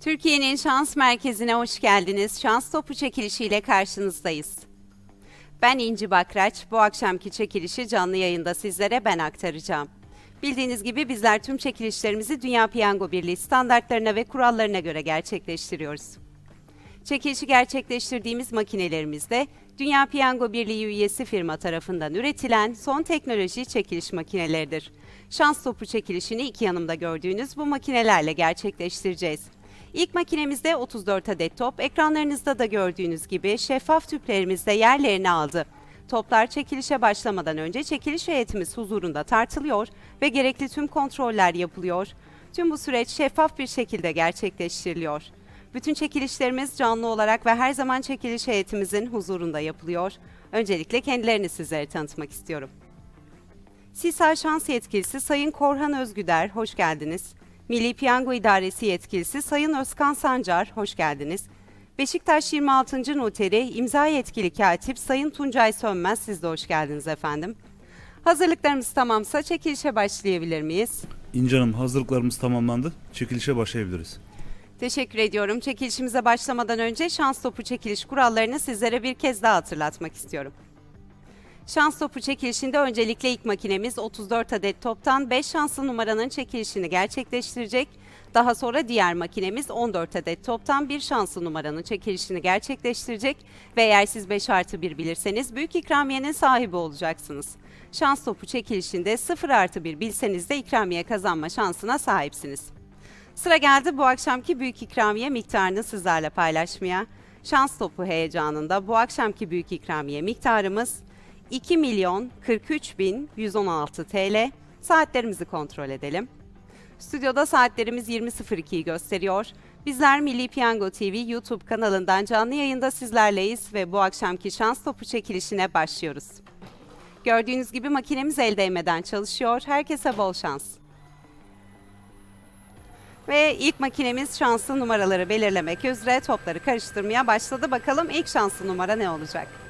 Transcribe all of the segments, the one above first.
Türkiye'nin şans merkezine hoş geldiniz. Şans topu çekilişiyle karşınızdayız. Ben İnci Bakraç. Bu akşamki çekilişi canlı yayında sizlere ben aktaracağım. Bildiğiniz gibi bizler tüm çekilişlerimizi Dünya Piyango Birliği standartlarına ve kurallarına göre gerçekleştiriyoruz. Çekilişi gerçekleştirdiğimiz makinelerimizde Dünya Piyango Birliği üyesi firma tarafından üretilen son teknoloji çekiliş makineleridir. Şans topu çekilişini iki yanımda gördüğünüz bu makinelerle gerçekleştireceğiz. İlk makinemizde 34 adet top, ekranlarınızda da gördüğünüz gibi şeffaf tüplerimizde yerlerini aldı. Toplar çekilişe başlamadan önce çekiliş heyetimiz huzurunda tartılıyor ve gerekli tüm kontroller yapılıyor. Tüm bu süreç şeffaf bir şekilde gerçekleştiriliyor. Bütün çekilişlerimiz canlı olarak ve her zaman çekiliş heyetimizin huzurunda yapılıyor. Öncelikle kendilerini sizlere tanıtmak istiyorum. SİSA Şans Yetkilisi Sayın Korhan Özgüder, hoş geldiniz. Milli Piyango İdaresi Yetkilisi Sayın Özkan Sancar, hoş geldiniz. Beşiktaş 26. Noteri İmza Yetkili Katip Sayın Tuncay Sönmez, siz de hoş geldiniz efendim. Hazırlıklarımız tamamsa çekilişe başlayabilir miyiz? İnci Hanım hazırlıklarımız tamamlandı. Çekilişe başlayabiliriz. Teşekkür ediyorum. Çekilişimize başlamadan önce şans topu çekiliş kurallarını sizlere bir kez daha hatırlatmak istiyorum. Şans topu çekilişinde öncelikle ilk makinemiz 34 adet toptan 5 şanslı numaranın çekilişini gerçekleştirecek. Daha sonra diğer makinemiz 14 adet toptan bir şanslı numaranın çekilişini gerçekleştirecek ve eğer siz 5 artı 1 bilirseniz büyük ikramiyenin sahibi olacaksınız. Şans topu çekilişinde 0 artı 1 bilseniz de ikramiye kazanma şansına sahipsiniz. Sıra geldi bu akşamki büyük ikramiye miktarını sizlerle paylaşmaya. Şans topu heyecanında bu akşamki büyük ikramiye miktarımız 2 milyon 43 bin 116 TL. Saatlerimizi kontrol edelim. Stüdyoda saatlerimiz 20.02'yi gösteriyor. Bizler Milli Piyango TV YouTube kanalından canlı yayında sizlerleyiz ve bu akşamki şans topu çekilişine başlıyoruz. Gördüğünüz gibi makinemiz el değmeden çalışıyor. Herkese bol şans. Ve ilk makinemiz şanslı numaraları belirlemek üzere topları karıştırmaya başladı. Bakalım ilk şanslı numara ne olacak?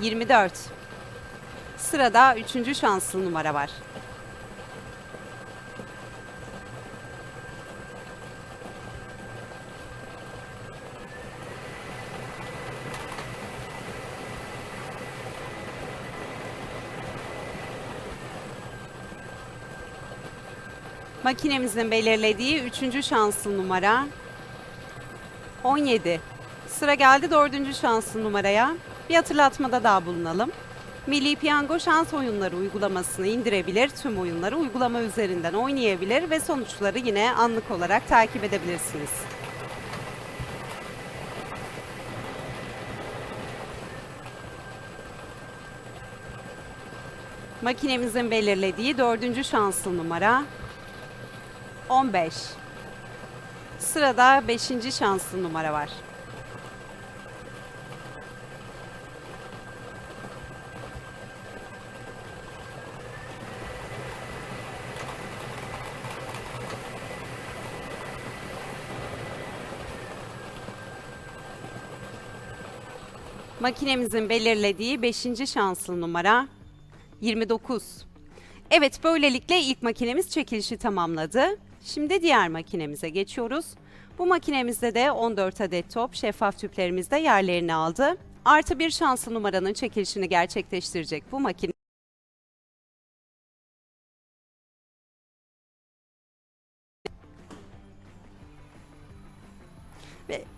24. Sırada üçüncü şanslı numara var. Makinemizin belirlediği üçüncü şanslı numara 17. Sıra geldi dördüncü şanslı numaraya. Bir hatırlatmada daha bulunalım. Milli Piyango şans oyunları uygulamasını indirebilir, tüm oyunları uygulama üzerinden oynayabilir ve sonuçları yine anlık olarak takip edebilirsiniz. Makinemizin belirlediği dördüncü şanslı numara 15. Sırada beşinci şanslı numara var. Makinemizin belirlediği 5. şanslı numara 29. Evet böylelikle ilk makinemiz çekilişi tamamladı. Şimdi diğer makinemize geçiyoruz. Bu makinemizde de 14 adet top şeffaf tüplerimizde yerlerini aldı. Artı bir şanslı numaranın çekilişini gerçekleştirecek bu makine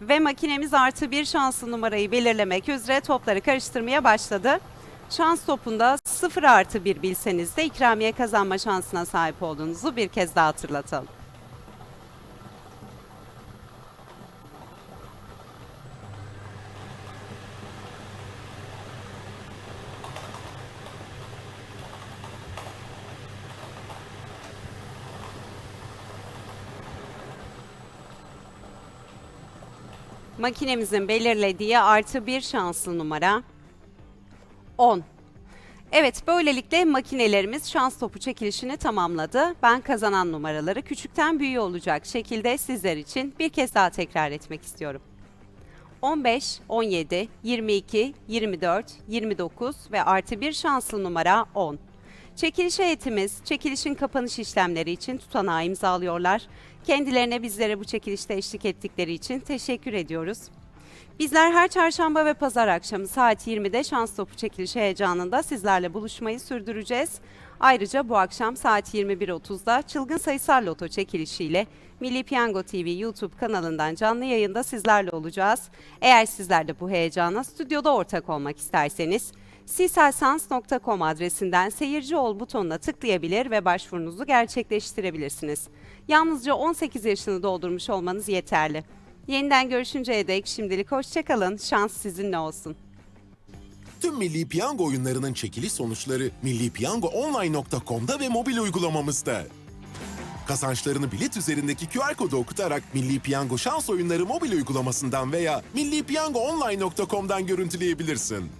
Ve, makinemiz artı bir şanslı numarayı belirlemek üzere topları karıştırmaya başladı. Şans topunda 0 artı 1 bilseniz de ikramiye kazanma şansına sahip olduğunuzu bir kez daha hatırlatalım. Makinemizin belirlediği artı bir şanslı numara 10. Evet, böylelikle makinelerimiz şans topu çekilişini tamamladı. Ben kazanan numaraları küçükten büyüğe olacak şekilde sizler için bir kez daha tekrar etmek istiyorum. 15, 17, 22, 24, 29 ve artı bir şanslı numara 10. Çekiliş heyetimiz çekilişin kapanış işlemleri için tutanağı imzalıyorlar. Kendilerine bizlere bu çekilişte eşlik ettikleri için teşekkür ediyoruz. Bizler her çarşamba ve pazar akşamı saat 20'de şans topu çekilişi heyecanında sizlerle buluşmayı sürdüreceğiz. Ayrıca bu akşam saat 21.30'da çılgın sayısal loto çekilişiyle Milli Piyango TV YouTube kanalından canlı yayında sizlerle olacağız. Eğer sizler de bu heyecana stüdyoda ortak olmak isterseniz siselsans.com adresinden seyirci ol butonuna tıklayabilir ve başvurunuzu gerçekleştirebilirsiniz. Yalnızca 18 yaşını doldurmuş olmanız yeterli. Yeniden görüşünceye dek şimdilik hoşçakalın. Şans sizinle olsun. Tüm Milli Piyango oyunlarının çekiliş sonuçları millipiyangoonline.com'da ve mobil uygulamamızda. Kazançlarını bilet üzerindeki QR kodu okutarak Milli Piyango şans oyunları mobil uygulamasından veya millipiyangoonline.com'dan görüntüleyebilirsin.